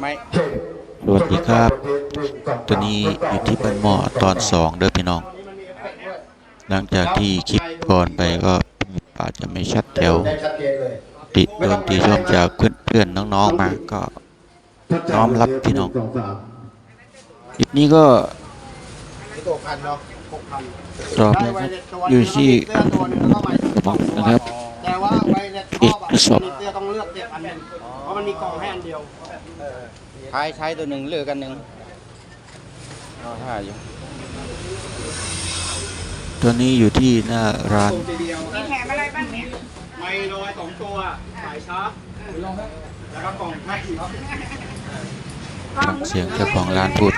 ไม่สวัสดีครับ ตัวนี้อยู่ที่บ้านหม้อตอนสองเด้อพี่น้อง หลังจากที่คลิปก่อนไปก็อาจจะไม่ชัดแถวได้ชัดเจนเลยติดโดนตีชมจากเพื่อนๆน้องๆมาก็น้อมรับพี่น้องคลิปนี้ก็ตัวพันเนาะหกพันสอบนะครับอยู่ที่นะครับแต่ว่าไวเล็ตอีชกอบกระสอบมีเสื้อต้องเลือกเด็กอันหนึงเพราะมันมีกล่องให้อันเดียว ใช้ใช้ตัวหนึ่งเลือกกันหนึ่งเอาท่าอยู่ตัวนี้อยู่ที่หน้าร้านมีแถมอะไรบ้างเนี่ยไมโลยสองตัวสายชาร์จแล้วก็กล่องให้ครับฟังเสียงเจ้าของร้านพูด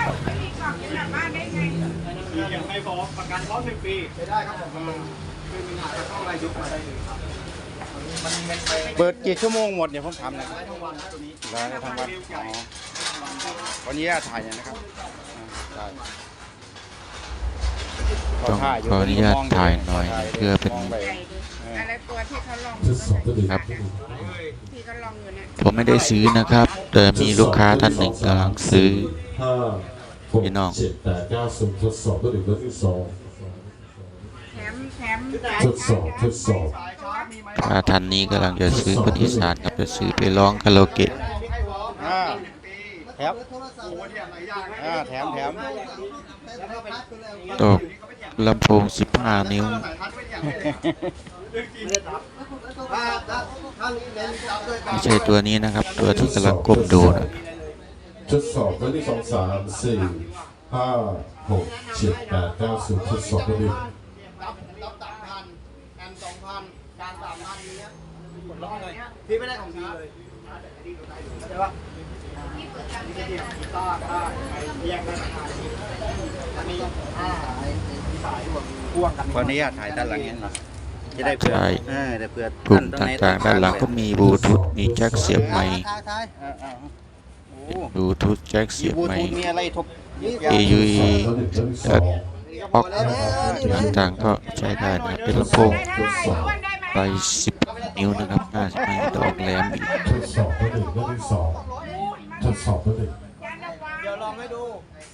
มียังไม่พอประกันรถหนึ่งปีได้ครับผมคือมีหนาจะเข้าอะไรยุคมาได้เลยครับ เปิดกี่ชั่วโมงหมดเนี่ยผมทำนะได้ทั้งวันนะตัวนี้ได้ทั้งวันอ๋อวันนี้ถ่ายอย่างนะครับอ่าได้ต้องขออนุญาตถ่ายหน่อยเพื่อเป็น มงไอะไรตัวที่เขาลองครับที่เขาลองอยู่เนี่ยผมไม่ได้ซื้อนะครับ แต่มีลูกค้าท่านหนึ่งกำลังซื้อ ห้าหกพี่น้อง เจ็ดแปดเก้าศูนย์ทดสอบตัวหนึ่งตัวที่สองแถมแถม ทดสอบทดสอบสายชาร์จมีไหมถ้าท่านนี้กำลังจะซื้อคนอีสานครับจะซื้อไปร้องคาราโอเกะมีใครวอล์กอ่าแถมโอ้โหเนี่ยหลายอย่างนะอ่าแถมแถมแล้วก็เป็นตกลำโพง 15 นิ้วสายพัดไม่อย่างนี้เลยเรื่องจริงครับถ้าถ้าถ้านี้เน้นจับด้วยกัไม่นใช่ตัวนี้นะครับ ตัวที่กำลังก้มดูนะทดสอบตัวที่สองสามสี่ห้าหกเจ็ดแปดเก้าศูนย์ทดสอบตัวหนึ่ง รับรับสามพันแอนสอง พันการสามพันนี้กดล็อกเลยพี่ไม่ได้ของดีเลยเข้าใจปะนี่ก็เดียวกีตาร์ได้แยกได้ราคาอันนี้อ่าไอ้สายห่วงพ่วงกันขออนุญาตถ่ายด้านหลังนี้หน่อยจะได้เผื่อใช่เออได้เผื่อปุ่มท่นต่างๆด้านหลังก็มีบลูทูธมีแจ็คเสียบไมค์อ่าอ่าโอ้บลูทูธแจ็คมีเสียบบลูไมทูธค์มีอะไรทบ AUE ตัวหนึ่งตัวที่สองออกต่างๆก็ใช้ได้นะเป็นลำโพงทดสอบไป10 นิ้วนะครับ50นิ้วดอกแหลมอีกทดสอบตัวหนึ่งตัวที่สองทดสอบตัวหนึ่งเดี๋ยวลองให้ดู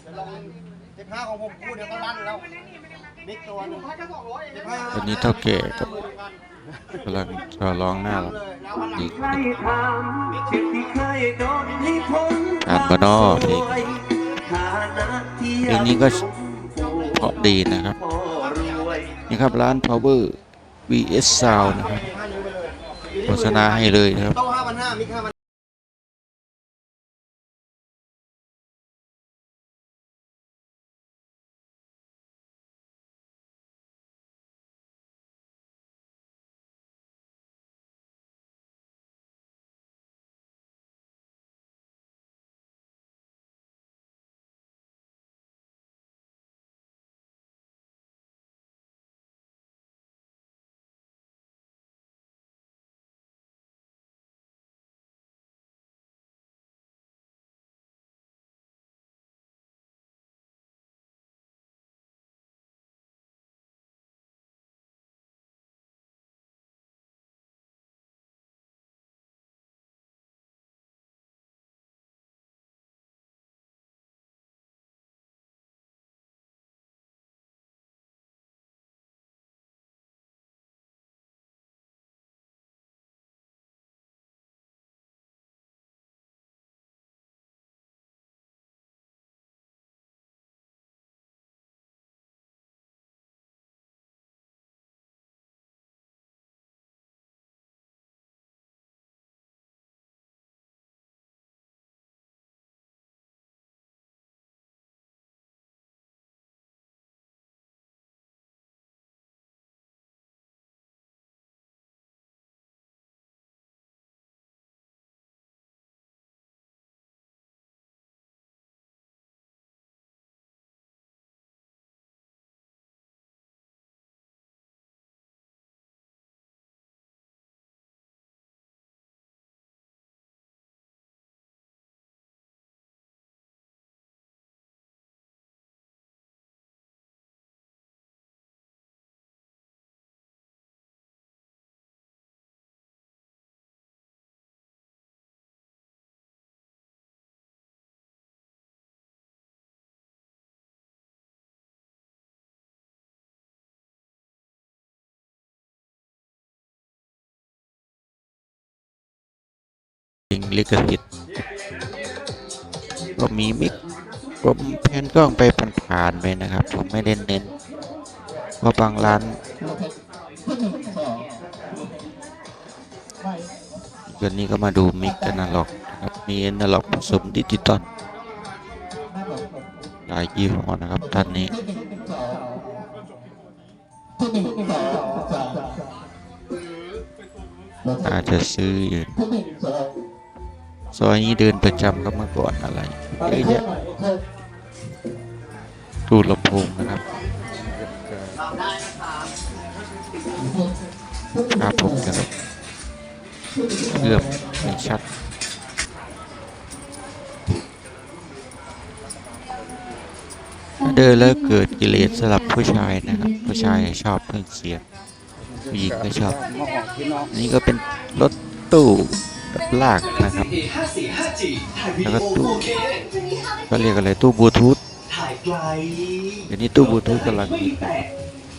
เดี๋ยวลองสิบห้าของผมคู่เดียวก็ลั่นแล้วบิ๊กตัวหนึงสิบห้าวันนี้เท่าแก่กับกำลังจะร้องหน้าเราอีกอ่านบานอเพลงเพลงนี้ก็ เพาะดีนะครับ นี่ครับร้าน Power VS Sound นะครับโฆษณาให้เลยนะครับ ลิขสิทธิ์ก็มีมิกผมแพนกล้องไปผ่านๆไปนะครับ ผมไม่ได้นเน้นเพราบางร้านเดี๋ยวนี้ก็มาดูมิกอนาล็อกนะครับมีอนาล็อกผสมดิจิตอลหลายยี่ห้อนะครับท่านนี้อาจจะซื้ออยู่ ซอยนี้เดินประจำก็เมื่อก่อนอะไรเยอะแยะตู้ลำโพงนะครับอบได้นะครับผมนะครับเกือบไม่ชัดเดินแล้วเกิดกิเลสสำหรับผู้ชายนะครับ ผู้ชายชอบเครื่องเสียงผู้หญิงก็ชอบมาออกพี่น้องนี่ก็เป็นรถตู้ ลากนะครับ แล้วก็ตู้ก็เรียกอะไรตู้บลูทูธถ่ายไกลเดี๋ยวนี้ตู้บลูทูธกำลังฮิตนะ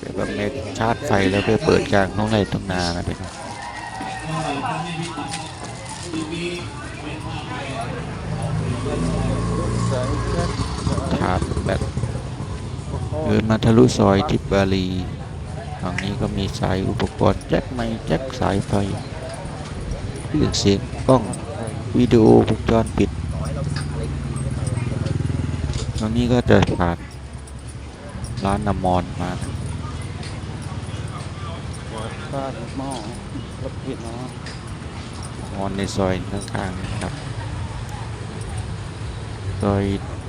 ครับแบบเน็ตชาร์จไฟแล้วไปเปิดกลางท้องไร่ท้องนานะพี่น้องชาร์จแบบเดินมาทะลุซอยทิพบาลีฝั่งนี้ก็มีสายอุปกรณ์แจ็คไมค์แจ็คสายไฟ เครื่องเสียงกล้องวิดีโอวงจรปิดตรงนี้ก็จะผ่านร้านน้ำมอนมาฟาหม้อรถพี่น้องมอนในซอยข้างๆนะครับซอย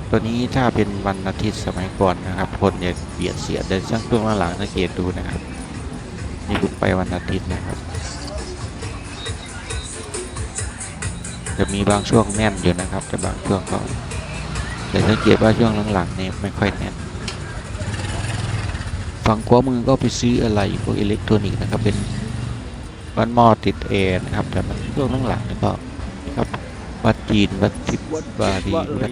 ตัวนี้ถ้าเป็นวันอาทิตย์สมัยก่อนนะครับ คนจะเบียดเสียดเดินช่างช่วงหลังสังเกตดูนะครับ นี่ผมไปวันอาทิตย์นะครับ จะมีบางช่วงแน่นอยู่นะครับ แต่บางช่วงก็แต่สังเกตว่าช่วงหลังๆเนี่ยไม่ค่อยแน่นฝั่งขวามือก็ไปซื้ออะไรพวกอิเล็กทรอนิกส์นะครับ เป็นบ้านหม้อติดแอร์นะครับ แต่ช่วงหลังๆนี่ก็ครับวัดจีนวัดทิพย์วัดบารีวัด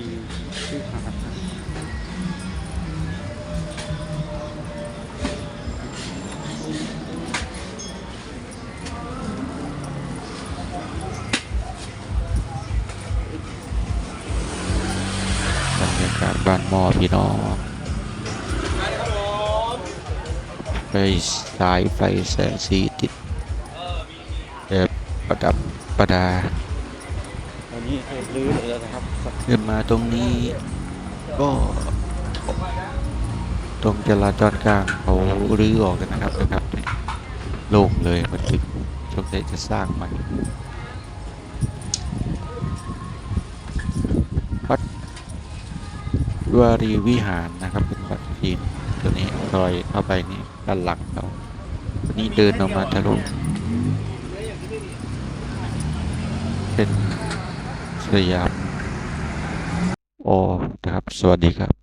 สายไฟแสงสีติดแบบประดับประดาวันนี้เหตุลื้อเลยนะครับขึ้นมาตรงนี้ก็ ตรงจราจรกลางเขารื้อออกแล้วนะครับนะครับเนี่ยโล่งเลยมันถึงสงสัยจะสร้างใหม่วัดวารีวิหารนะครับเป็นวัดจีนตัวนี้ซอยเข้าไปนี่ ด้านหลังเราวันนี้เดินออกมาทะลุเป็นสยามโอนะครับ สวัสดีครับ